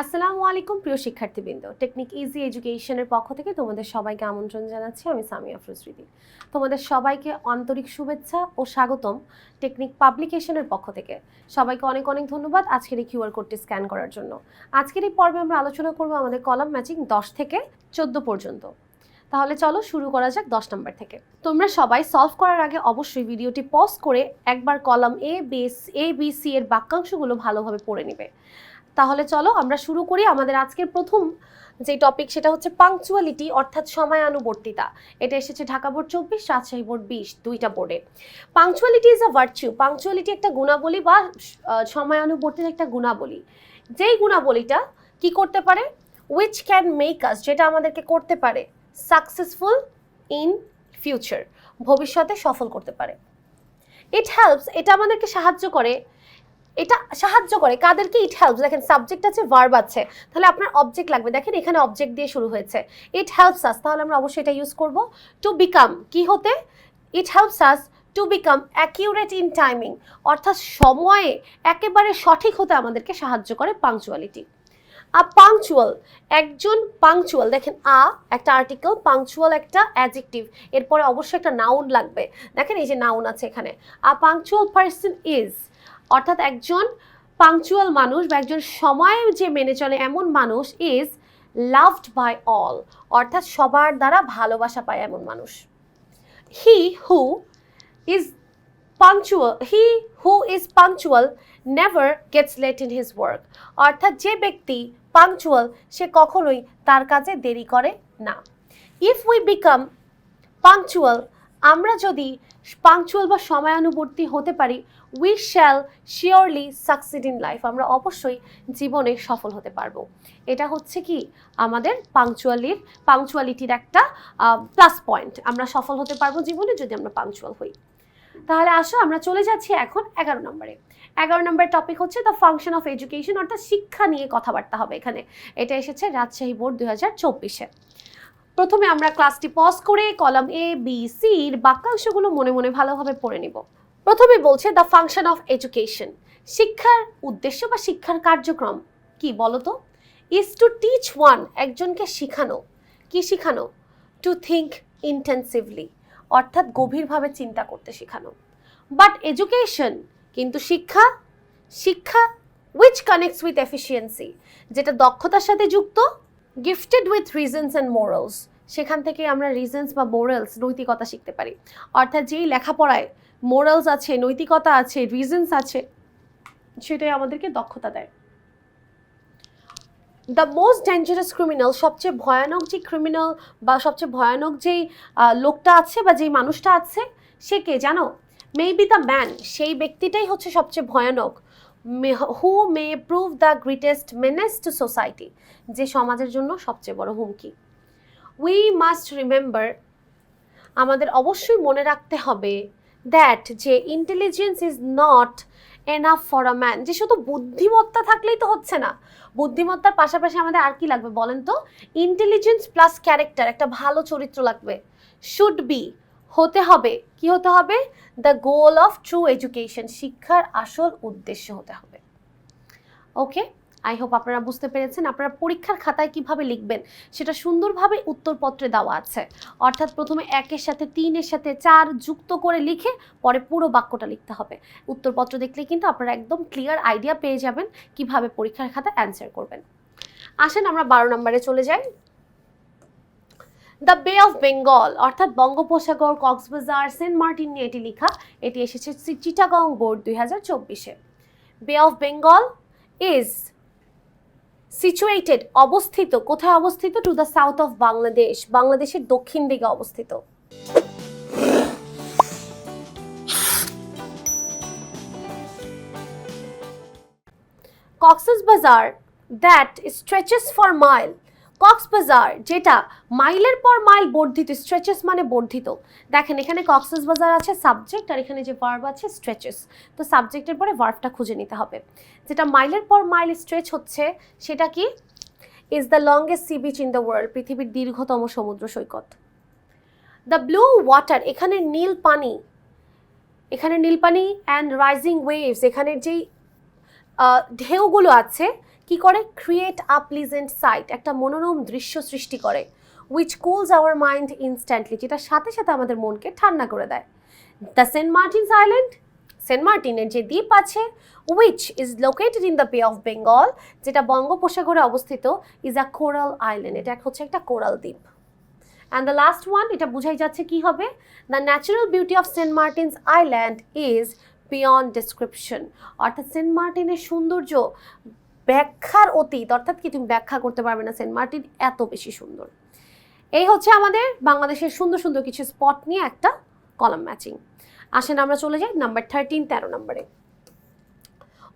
আসসালামু আলাইকুম, প্রিয় শিক্ষার্থীবৃন্দ। টেকনিক ইজি এডুকেশনের পক্ষ থেকে তোমাদের সবাইকে আমন্ত্রণ জানাচ্ছি। আমি সামিয়া আফরোজৃদি তোমাদের সবাইকে আন্তরিক শুভেচ্ছা ও স্বাগতম টেকনিক পাবলিকেশনের পক্ষ থেকে। সবাইকে অনেক অনেক ধন্যবাদ আজকের এই কিউআর কোডটি স্ক্যান করার জন্য। আজকের এই পর্বে আমরা আলোচনা করব আমাদের কলাম ম্যাচিং দশ থেকে চোদ্দ পর্যন্ত। তাহলে চলো শুরু করা যাক দশ নম্বর থেকে। তোমরা সবাই সলভ করার আগে অবশ্যই ভিডিওটি পজ করে একবার column A base A B C এর বাক্যাংশগুলো ভালোভাবে পড়ে নেবে। তাহলে চলো আমরা শুরু করি আমাদের আজকের প্রথম যে টপিক সেটা হচ্ছে পাংচুয়ালিটি অর্থাৎ সময়ানুবর্তিতা। এটা এসেছে ঢাকা বোর্ড চব্বিশ, রাজশাহী বোর্ড বিশ, দুইটা বোর্ডে। Punctuality is a virtue punctuality একটা গুণাবলী বা সময়ানুবর্তিতা একটা গুণাবলী। যেই গুণাবলীটা কি করতে পারে? উইচ ক্যান মেক আস যেটা আমাদেরকে করতে পারে সাকসেসফুল ইন ফিউচার ভবিষ্যতে সফল করতে পারে। ইট হেল্পস এটা আমাদেরকে সাহায্য করে এটা সাহায্য করে, কাদেরকে ইট হেল্পস দেখেন সাবজেক্ট আছে ভার্ব আছে, তাহলে আপনার অবজেক্ট লাগবে। দেখেন এখানে অবজেক্ট দিয়ে শুরু হয়েছে। ইট হেল্পস আস তাহলে আমরা অবশ্যই এটা ইউজ করব। টু বিকাম কি হতে? It helps us to become accurate in timing অর্থাৎ সময়ে একেবারে সঠিক হতে আমাদেরকে সাহায্য করে পাংচুয়ালিটি আ পাংচুয়াল একজন পাংচুয়াল দেখেন আ একটা আর্টিকেল পাংচুয়াল একটা অ্যাডজেক্টিভ এরপরে অবশ্যই একটা নাউন লাগবে। দেখেন এই যে নাউন আছে এখানে। আ পাংচুয়াল পার্সন ইজ অর্থাৎ একজন পাংচুয়াল মানুষ বা একজন সময় যে মেনে চলে এমন মানুষ ইজ লাভড বাই অল অর্থাৎ সবার দ্বারা ভালোবাসা পায় এমন মানুষ। He who is punctual he who is punctual never gets late in his work অর্থাৎ যে ব্যক্তি পাংচুয়াল সে কখনোই তার কাজে দেরি করে না। ইফ উই বিকাম পাংচুয়াল আমরা যদি পাংচুয়াল বা সময়ানুবর্তী হতে পারি we shall surely succeed in life আমরা অবশ্যই জীবনে সফল হতে পারব। এটা হচ্ছে কি? আমাদের পাংচুয়ালির পাংচুয়ালিটির একটা প্লাস পয়েন্ট আমরা সফল হতে পারব জীবনে যদি আমরা পাংচুয়াল হই। তাহলে আসো, আমরা চলে যাচ্ছি এখন এগারো নম্বরে। এগারো নম্বর টপিক হচ্ছে দ্য ফাংশন অফ এডুকেশন অর্থাৎ শিক্ষা নিয়ে কথাবার্তা হবে এখানে। এটা এসেছে রাজশাহী বোর্ড দু হাজার চব্বিশে। প্রথমে আমরা ক্লাসটি পজ করে কলাম এ বি সির বাক্যাংশগুলো মনে মনে ভালোভাবে পড়ে নিব। প্রথমে বলছে দ্য ফাংশন অফ এডুকেশন শিক্ষার উদ্দেশ্য বা শিক্ষার কার্যক্রম কি বলতো? ইজ টু টিচ ওয়ান একজনকে শিখানো। কি শিখানো? টু থিঙ্ক ইন্টেন্সিভলি অর্থাৎ গভীরভাবে চিন্তা করতে শেখানো। বাট এডুকেশন কিন্তু শিক্ষা শিক্ষা উইচ কানেক্টস উইথ এফিসিয়েন্সি যেটা দক্ষতার সাথে যুক্ত gifted with reasons and morals সেখান থেকে আমরা রিজনস বা মোরালস নৈতিকতা শিখতে পারি। অর্থাৎ যেই লেখাপড়ায় মোরালস আছে, নৈতিকতা আছে রিজনস আছে, সেটাই আমাদেরকে দক্ষতা দেয়। দ্য মোস্ট ডেঞ্জারাস ক্রিমিনাল সবচেয়ে ভয়ানক যে ক্রিমিনাল বা সবচেয়ে ভয়ানক যেই লোকটা আছে বা যেই মানুষটা আছে, সে কে জানো? মে বি দ্য ম্যান সেই ব্যক্তিটাই হচ্ছে সবচেয়ে ভয়ানক। Who may prove the greatest menace to society যে সমাজের জন্য সবচেয়ে বড় হুমকি। উই মাস্ট রিমেম্বার আমাদের অবশ্যই মনে রাখতে হবে দ্যাট যে intelligence is not enough for a man যে শুধু বুদ্ধিমত্তা থাকলেই তো হচ্ছে না। বুদ্ধিমত্তার পাশাপাশি আমাদের আর কি লাগবে বলেন তো? ইন্টেলিজেন্স প্লাস ক্যারেক্টার একটা ভালো চরিত্র লাগবে। শুড বি হতে হবে। কি হতে হবে? The goal of true education শিক্ষার আসল উদ্দেশ্য হতে হবে। ওকে আই হোপ আপনারা বুঝতে পেরেছেন। আপনারা পরীক্ষার খাতায় কীভাবে লিখবেন, সেটা সুন্দরভাবে উত্তরপত্রে দেওয়া আছে। অর্থাৎ প্রথমে একের সাথে তিনের সাথে চার যুক্ত করে লিখে পরে পুরো বাক্যটা লিখতে হবে। উত্তরপত্র দেখলে কিন্তু আপনারা একদম ক্লিয়ার আইডিয়া পেয়ে যাবেন কীভাবে পরীক্ষার খাতায় অ্যান্সার করবেন। আসেন আমরা বারো নম্বরে চলে যাই। দ্য বে অফ বেঙ্গল অর্থাৎ বঙ্গোপসাগর, কক্সবাজার, সেন্ট মার্টিন নিয়ে এটি লেখা। এটি এসেছে চিটাগং বোর্ড দুই হাজার চব্বিশে। বে অফ বেঙ্গল ইজ সিচুয়েটেড অবস্থিত, কোথায় অবস্থিত? To the south of Bangladesh বাংলাদেশের দক্ষিণ দিকে অবস্থিত। Cox's Bazar that stretches for mile Cox's Bazar, যেটা মাইলের পর মাইল বর্ধিত স্ট্রেচেস মানে বর্ধিত। দেখেন, এখানে কক্সেস বাজার আছে সাবজেক্ট আর এখানে যে ভার্ব আছে স্ট্রেচেস তো সাবজেক্টের পরে ভার্বটা খুঁজে নিতে হবে। যেটা মাইলের পর মাইল স্ট্রেচ হচ্ছে, সেটা কি? Is the longest sea beach in the world পৃথিবীর দীর্ঘতম সমুদ্র সৈকত। দ্য ব্লু ওয়াটার এখানে নীল পানি, এখানে নীল পানি অ্যান্ড রাইজিং ওয়েভস এখানের যেই ঢেউগুলো আছে কি করে? ক্রিয়েট আ প্লিজেন্ট সাইট একটা মনোরম দৃশ্য সৃষ্টি করে which cools our mind instantly যেটা সাথে সাথে আমাদের মনকে ঠান্ডা করে দেয়। The Saint Martin's island Saint মার্টিনের যে দ্বীপ আছে which is located in the Bay of Bengal যেটা বঙ্গোপসাগরে অবস্থিত ইজ আ কোরাল আইল্যান্ড এটা হচ্ছে একটা কোরাল দ্বীপ। অ্যান্ড দ্য লাস্ট ওয়ান এটা বোঝাই যাচ্ছে কি হবে? The natural beauty of Saint Martin's island is beyond description অর্থাৎ সেন্ট মার্টিনের সৌন্দর্য ব্যাখ্যার অতীত, অর্থাৎ কি তুমি ব্যাখ্যা করতে পারবে না, সেন্ট মার্টিন এত বেশি সুন্দর। এই হচ্ছে আমাদের বাংলাদেশের সুন্দর সুন্দর কিছু স্পট নিয়ে একটা কলাম ম্যাচিং আসেন আমরা চলে যাই নাম্বার থার্টিন তেরো নম্বরে।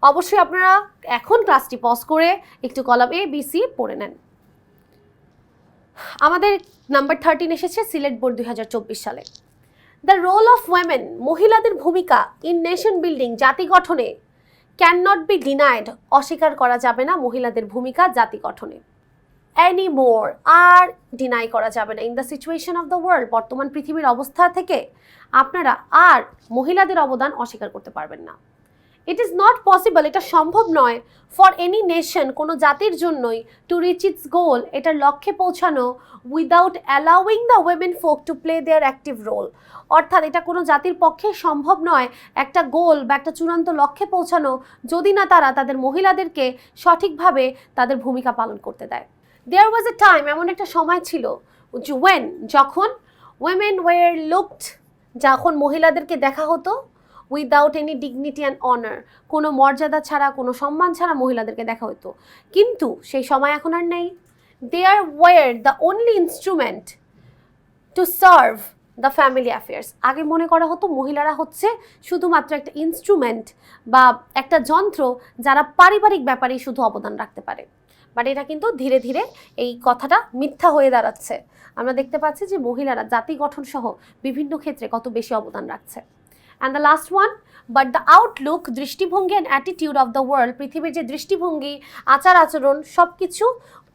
অবশ্যই আপনারা এখন ক্লাসটি পজ করে একটু কলাম এ বি সি পড়ে নেন। আমাদের নাম্বার থার্টিন এসেছে সিলেট বোর্ড দুই হাজার চব্বিশ সালে। দ্য রোল অফ ওয়েমেন মহিলাদের ভূমিকা ইন নেশন বিল্ডিং জাতি গঠনে ক্যান নট বি ডিনাইড অস্বীকার করা যাবে না মহিলাদের ভূমিকা জাতি গঠনে। অ্যানি মোর আর ডিনাই করা যাবে না। In the situation of the world বর্তমান পৃথিবীর অবস্থা থেকে আপনারা আর মহিলাদের অবদান অস্বীকার করতে পারবেন না। ইট ইজ নট পসিবল এটা সম্ভব নয় ফর এনি নেশন কোনো জাতির জন্যই টু রিচ ইটস গোল এটার লক্ষ্যে পৌঁছানো without allowing the women folk to play their active role অর্থাৎ এটা কোনো জাতির পক্ষে সম্ভব নয় একটা গোল বা একটা চূড়ান্ত লক্ষ্যে পৌঁছানো যদি না তারা তাদের মহিলাদেরকে সঠিকভাবে তাদের ভূমিকা পালন করতে দেয়। দেয়ার ওয়াজ এ টাইম এমন একটা সময় ছিল ওয়েন যখন ওয়েমেন ওয়ের লুকড যখন মহিলাদেরকে দেখা হতো without any dignity and honour কোনো মর্যাদা ছাড়া, কোনো সম্মান ছাড়া মহিলাদেরকে দেখা হতো কিন্তু সেই সময় এখন আর নেই। They are were the only instrument to serve the family affairs আগে মনে করা হতো মহিলারা হচ্ছে শুধুমাত্র একটা ইনস্ট্রুমেন্ট বা একটা যন্ত্র যারা পারিবারিক ব্যাপারেই শুধু অবদান রাখতে পারে। বাট এটা কিন্তু ধীরে ধীরে এই কথাটা মিথ্যা হয়ে দাঁড়াচ্ছে। আমরা দেখতে পাচ্ছি যে মহিলারা, জাতি গঠন সহ বিভিন্ন ক্ষেত্রে কত বেশি অবদান রাখছে। And the last one but the outlook দৃষ্টিভঙ্গি and attitude of the world পৃথিবীর যে দৃষ্টিভঙ্গি, আচার আচরণ সব কিছু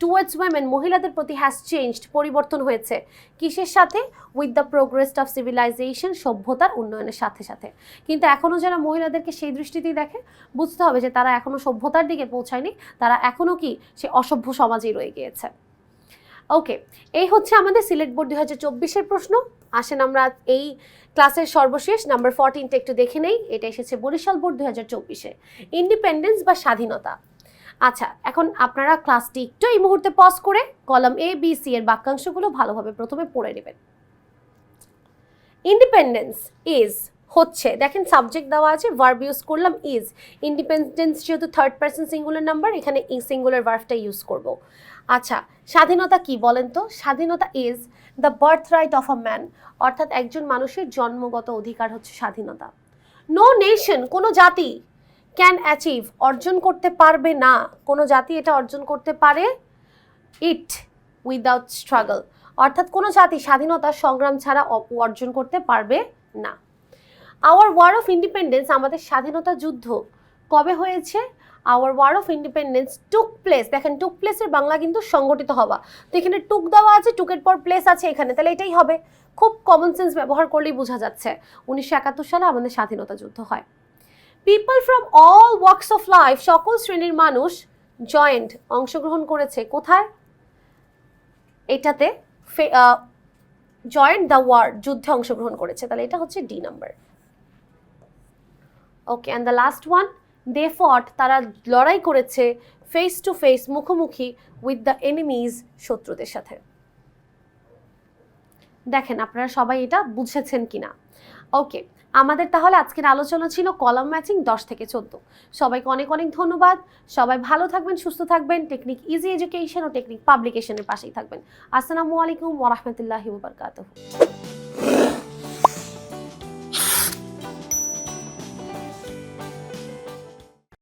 টুয়ার্ডস ওয়েমেন মহিলাদের প্রতি হ্যাজ চেঞ্জড পরিবর্তন হয়েছে। কিসের সাথে? With the progress of civilisation সভ্যতার উন্নয়নের সাথে সাথে। কিন্তু এখনও যারা মহিলাদেরকে সেই দৃষ্টিতেই দেখে, বুঝতে হবে যে তারা এখনও সভ্যতার দিকে পৌঁছায়নি, তারা এখনও কি সে অসভ্য সমাজেই রয়ে গিয়েছে। ওকে এই হচ্ছে আমাদের সিলেট বোর্ড দুই হাজার চব্বিশের প্রশ্ন। আসেন আমরা এই ক্লাসের সর্বশেষ নাম্বার ফোরটিনটা একটু দেখে নেই। এটা এসেছে বরিশাল বোর্ড দুই হাজার চব্বিশে। ইন্ডিপেন্ডেন্স বা স্বাধীনতা? আচ্ছা এখন আপনারা ক্লাসটি একটু এই মুহূর্তে পজ করে কলাম এ বি সি এর বাক্যাংশগুলো ভালোভাবে প্রথমে পড়ে নেবেন। ইন্ডিপেন্ডেন্স ইজ হচ্ছে। দেখেন সাবজেক্ট দেওয়া আছে ভার্ব ইউজ করলাম ইজ ইন্ডিপেন্ডেন্স যেহেতু থার্ড পার্সন সিঙ্গুলার নাম্বার এখানে এই সিঙ্গুলার ভার্বটা ইউজ করব। আচ্ছা স্বাধীনতা কি বলেন তো? স্বাধীনতা is the birthright of a man অর্থাৎ একজন মানুষের জন্মগত অধিকার হচ্ছে স্বাধীনতা। নো নেশন কোনো জাতি ক্যান অ্যাচিভ অর্জন করতে পারবে না। কোনো জাতি এটা অর্জন করতে পারে ইট উইদাউট স্ট্রাগল অর্থাৎ কোনো জাতি স্বাধীনতা সংগ্রাম ছাড়া অর্জন করতে পারবে না। আওয়ার ওয়ার অফ ইন্ডিপেন্ডেন্স আমাদের স্বাধীনতা যুদ্ধ কবে হয়েছে? Our war of independence took place দেখেন টুক প্লেসের বাংলা কিন্তু সংগঠিত হওয়া। তো এখানে টুক দেওয়া আছে টুকের পর প্লেস আছে এখানে। তাহলে এটাই হবে। খুব কমন সেন্স ব্যবহার করলেই বোঝা যাচ্ছে। উনিশশো একাত্তর সালে আমাদের স্বাধীনতা যুদ্ধ হয়। People from all walks of life সকল শ্রেণির মানুষ জয়েন্ট অংশগ্রহণ করেছে। কোথায়? এটাতে জয়েন্ট দ্য ওয়ার যুদ্ধে অংশগ্রহণ করেছে। তাহলে এটা হচ্ছে D number okay and the last one they fought তারা লড়াই করেছে ফেস টু ফেস মুখোমুখি উইথ দ্য এনিমিজ শত্রুদের সাথে। দেখেন, আপনারা সবাই এটা বুঝেছেন কিনা? ওকে আমাদের তাহলে আজকের আলোচনা ছিল কলাম ম্যাচিং দশ থেকে চোদ্দ। সবাইকে অনেক অনেক ধন্যবাদ। সবাই ভালো থাকবেন, সুস্থ থাকবেন। টেকনিক ইজি এডুকেশন ও টেকনিক পাবলিকেশনের পাশেই থাকবেন। আসসালামু আলাইকুম ওরহমতুল্লাহি ওবরকাতুহ